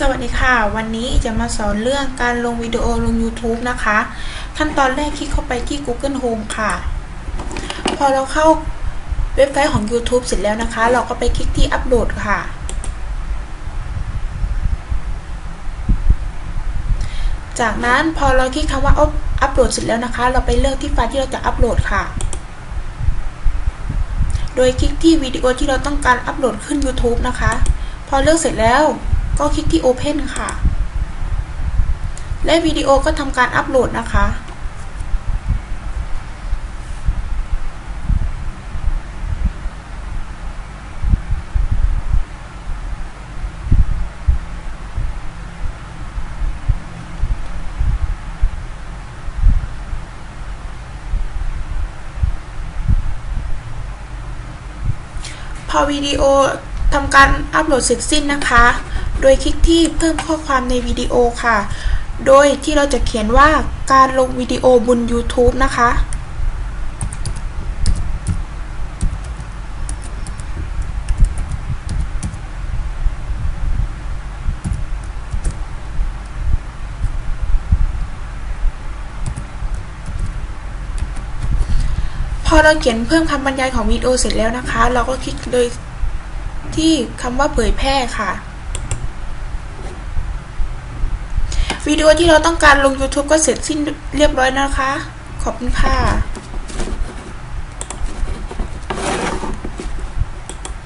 สวัสดีค่ะ วันนี้จะมาสอนเรื่องการลงวิดีโอลง YouTube นะคะ ขั้นตอนแรกคลิกเข้าไปที่ Google Home ค่ะ พอเราเข้าเว็บไซต์ของ YouTube เสร็จแล้วนะคะ เราก็ไปคลิกที่อัปโหลดค่ะ จากนั้นพอเราคลิกคำว่าอัปโหลดเสร็จแล้วนะคะ เราไปเลือกที่ไฟล์ที่เราจะอัปโหลดค่ะ โดยคลิกที่วิดีโอที่เราต้องการอัปโหลดขึ้น YouTube นะคะ พอเลือกเสร็จแล้ว ก็คลิกที่ Open ค่ะ และวิดีโอก็ทำการอัปโหลดนะคะพอวิดีโอทำการอัปโหลดเสร็จสิ้นนะคะ โดยคลิกที่เพิ่มข้อความในวิดีโอค่ะ โดยที่เราจะเขียนว่าการลงวิดีโอบน YouTube นะคะ พอเราเขียนเพิ่มคำบรรยายของวิดีโอเสร็จแล้วนะคะ เราก็คลิกโดยที่คำว่าเผยแพร่ค่ะ วิดีโอที่เราต้องการลง YouTube ก็เสร็จสิ้นเรียบร้อยนะคะ ขอบคุณค่ะ